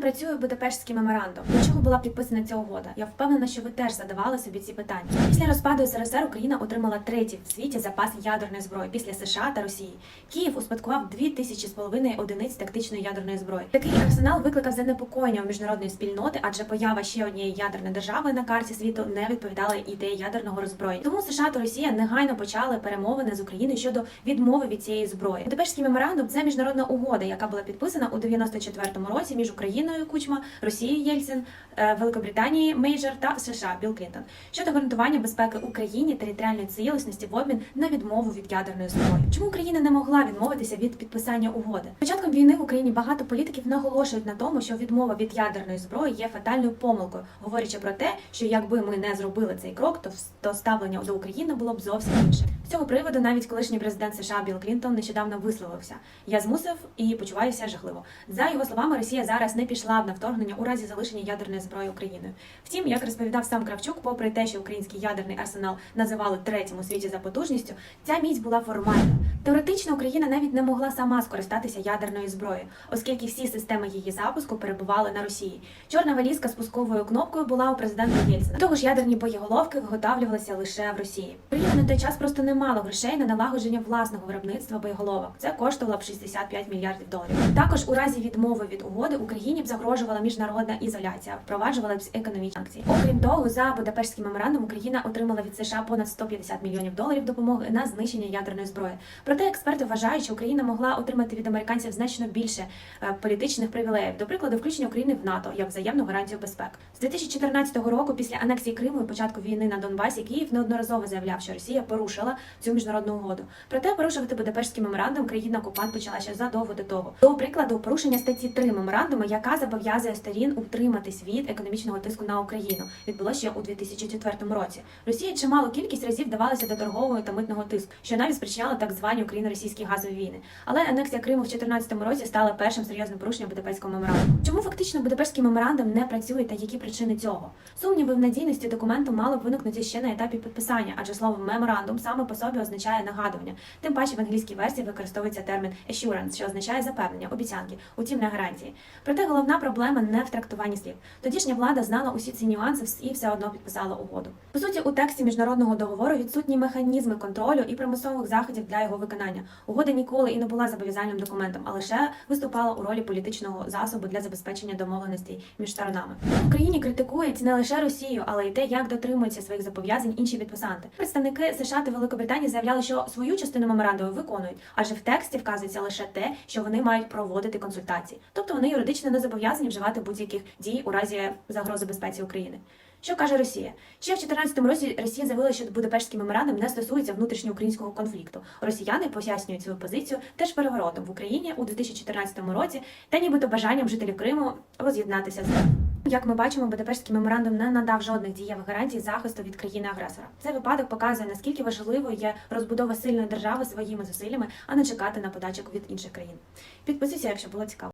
працює Будапештський меморандум? Для чого була підписана ця угода? Я впевнена, що ви теж задавали собі ці питання. Після розпаду СРСР Україна отримала третій в світі запас ядерної зброї після США та Росії. Київ успадкував дві тисячі з половиною одиниць тактичної ядерної зброї. Такий арсенал викликав занепокоєння у міжнародної спільноти, адже поява ще однієї ядерної держави на карті світу не відповідала ідеї ядерного роззброєння. Тому США та Росія негайно почали перемовини з Україною щодо відмови від цієї зброї. Будапештський меморандум це міжнародна угода, яка була підписана у 94-му році між Україною Кучма, Росією Єльцин, е, Великобританією Мейджор та США Білл Клінтон щодо гарантування безпеки Україні територіальної цілісності в обмін на відмову від ядерної зброї. Чому Україна не могла відмовитися від підписання угоди? Початком війни в Україні багато політиків наголошують на тому, що відмова від ядерної зброї є фатальною помилкою, говорячи про те, що якби ми не зробили цей крок, то ставлення до України було б зовсім інше. З цього приводу навіть колишній президент США Білл Клінтон нещодавно висловився: я змусив і почуваюся жахливо. За його словами, Росія зараз не пішла б на вторгнення у разі залишення ядерної зброї Україною. Втім, як розповідав сам Кравчук, попри те, що український ядерний арсенал називали третім у світі за потужністю, ця міць була формальною. Теоретично Україна навіть не могла сама скористатися ядерною зброєю, оскільки всі системи її запуску перебували на Росії. Чорна валізка з пусковою кнопкою була у президента Єльцина. Того ж, ядерні боєголовки виготовлювалися лише в Росії. Україна на той час просто не мала грошей на налагодження власного виробництва боєголовок. Це коштувало б 65 мільярдів доларів. Також у разі відмови від угоди Україні б загрожувала міжнародна ізоляція, впроваджувала економічні санкції. Окрім того, за Будапештським меморандум Україна отримала від США понад 150 мільйонів доларів допомоги на знищення ядерної зброї. Проте експерти вважають, що Україна могла отримати від американців значно більше е, політичних привілеїв, до прикладу, включення України в НАТО як взаємну гарантію безпеки. З 2014 року, після анексії Криму і початку війни на Донбасі, Київ неодноразово заявляв, що Росія порушила цю міжнародну угоду. Проте порушувати Будапештський меморандум країна окупант почала ще задовго до того. До прикладу, порушення статті 3 меморандуму, яка зобов'язує сторін утриматись від економічного тиску на Україну, відбулося ще у 2004 році. Росія чималу кількість разів давалася до торгового та митного тиску, що навіть спричиняло так звані україно-російські газові війни. Але анексія Криму в 2014 році стала першим серйозним порушенням Будапештського меморандуму. Чому фактично Будапештський меморандум не працює та які причини цього? Сумніви в надійності документу мали б виникнути ще на етапі підписання, адже слово меморандум саме по собі означає нагадування. Тим паче в англійській версії використовується термін assurance, що означає запевнення, обіцянки, утім не гарантії. Проте головна проблема не в трактуванні слів. Тодішня влада знала усі ці нюанси і все одно підписала угоду. По суті, у тексті міжнародного договору відсутні механізми контролю і примусових заходів для його виконання. Угода ніколи і не була зобов'язальним документом, а лише виступала у ролі політичного засобу для забезпечення домовленостей між сторонами. В Україні критикують не лише Росію, але й те, як дотримуються своїх зобов'язань інші підписанти. Представники США та Великобританії заявляли, що свою частину меморандуму виконують, адже в тексті вказується лише те, що вони мають проводити консультації, тобто вони юридично не зобов'язані вживати будь-яких дій у разі загрози безпеці України. Що каже Росія? Ще в 2014 році Росія заявила, що Будапештський меморандум не стосується внутрішньоукраїнського конфлікту. Росіяни пояснюють свою позицію теж переворотом в Україні у 2014 році та нібито бажанням жителів Криму воз'єднатися з. Як ми бачимо, Будапештський меморандум не надав жодних дієвих гарантій захисту від країни-агресора. Цей випадок показує, наскільки важливою є розбудова сильної держави своїми зусиллями, а не чекати на подачок від інших країн. Підписуйся, якщо було цікаво.